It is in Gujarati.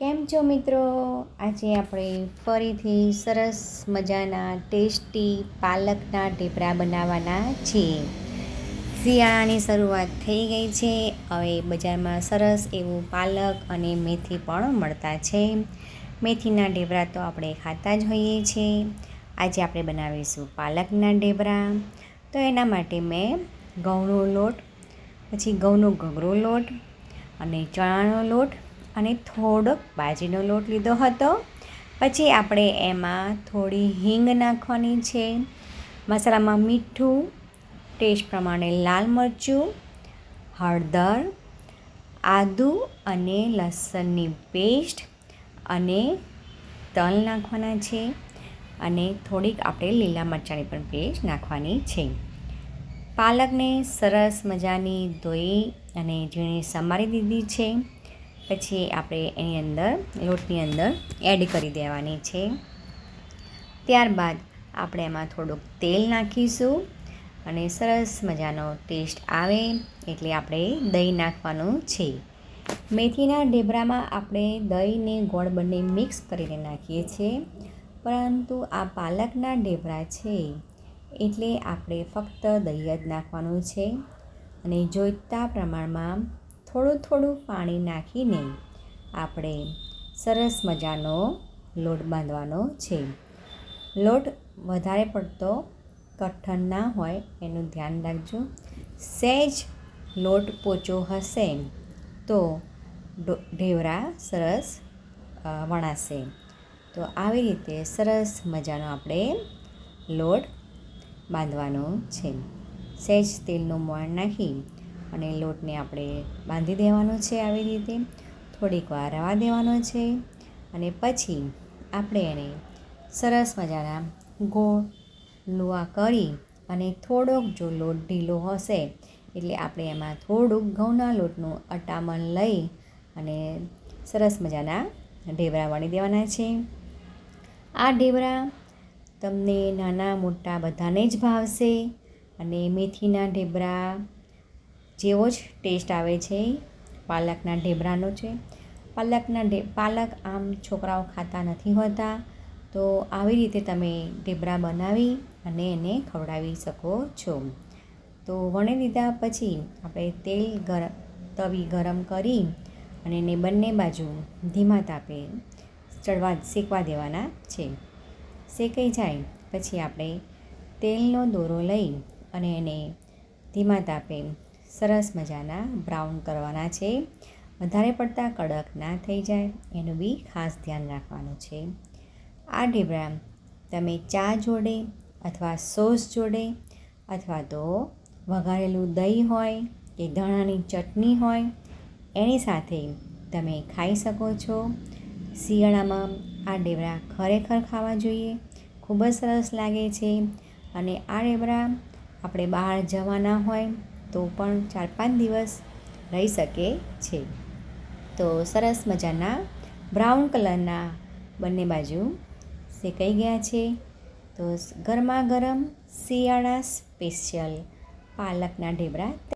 કેમ છો મિત્રો? આજે આપણે ફરીથી સરસ મજાના, ટેસ્ટી પાલકના ઢેબરા બનાવવાના છીએ. શિયાળાની શરૂઆત થઈ ગઈ છે. હવે બજારમાં સરસ એવું પાલક અને મેથી પણ મળતા છે. મેથીના ઢેબરા તો આપણે ખાતા જ હોઈએ છીએ. આજે આપણે બનાવીશું પાલકના ઢેબરા. તો એના માટે મેં ઘઉંનો લોટ, પછી ઘઉંનો ઘઘરો લોટ અને ચણાનો લોટ અને થોડોક બાજરીનો લોટ લીધો હતો. પછી આપણે એમાં થોડી હિંગ નાખવાની છે. મસાલામાં મીઠું, ટેસ્ટ પ્રમાણે લાલ મરચું, હળદર, આદું અને લસણની પેસ્ટ અને તલ નાખવાના છે. અને થોડીક આપણે લીલા મરચાંની પણ પેસ્ટ નાખવાની છે. પાલકને સરસ મજાની ધોઈ અને ઝીણી સમારી દીધી છે. પછી આપણે એની અંદર, લોટની અંદર એડ કરી દેવાની છે. ત્યારબાદ આપણે એમાં થોડુંક તેલ નાખીશું અને સરસ મજાનો ટેસ્ટ આવે એટલે આપણે દહીં નાખવાનું છે. મેથીના ઢેબરામાં આપણે દહીં ને ગોળ બંને મિક્સ કરીને નાખીએ છીએ. પરંતુ આ પાલકના ઢેબરા છે એટલે આપણે ફક્ત દહીં જ નાખવાનું છે. અને જોઈતા પ્રમાણમાં થોડું થોડું પાણી નાખીને આપણે સરસ મજાનો લોટ બાંધવાનો છે. લોટ વધારે પડતો કઠણ ના હોય, એનું ધ્યાન રાખજો. સહેજ લોટ પોચો હશે તો ઢેવરા સરસ વણાશે. તો આવી રીતે સરસ મજાનો આપણે લોટ બાંધવાનો છે. સહેજ તેલનું મોણ નાખી અને લોટને આપણે બાંધી દેવાનો છે આવી રીતે. થોડીક વાર રવા દેવાનો છે અને પછી આપણે એને સરસ મજાના ગોળ લુવા કરી અને થોડોક જો લોટ ઢીલો હશે એટલે આપણે એમાં થોડુંક ઘઉંના લોટનું અટામણ લઈ અને સરસ મજાના ઢેબરા વણી દેવાના છે. આ ઢેબરા તમને નાના મોટા બધાને જ ભાવશે અને મેથીના ઢેબરા જેવો જ ટેસ્ટ આવે છે. પાલકના ઢેબરાનો છે. પાલકના ઢે, પાલક આમ છોકરાઓ ખાતા નથી હોતા. તો આવી રીતે તમે ઢેબરા બનાવી અને એને ખવડાવી શકો છો. તો વણી દીધા પછી આપણે તેલ ગરમ તવી ગરમ કરી અને એને બંને બાજુ ધીમા તાપે ચડવા, શેકવા દેવાના છે. શેકાઈ જાય પછી આપણે તેલનો દોરો લઈ અને એને ધીમા તાપે સરસ મજાના બ્રાઉન કરવાના છે. વધારે પડતા કડક ના થઈ જાય, એનું બી ખાસ ધ્યાન રાખવાનું છે. આ ઢેબરા તમે ચા જોડે અથવા સોસ જોડે અથવા તો વઘારેલું દહીં હોય કે ધાણાની ચટણી હોય, એની સાથે તમે ખાઈ શકો છો. શિયાળામાં આ ઢેબરા ખરેખર ખાવા જોઈએ, ખૂબ જ સરસ લાગે છે. અને આ ઢેબરા આપણે બહાર જવાના હોય તો પણ ચાર પાંચ દિવસ રહી શકે છે. તો સરસ મજાના બ્રાઉન કલરના બંને બાજુ શેકાઈ ગયા છે. તો ગરમા ગરમ શિયાળા સ્પેશિયલ પાલકના ઢેબરા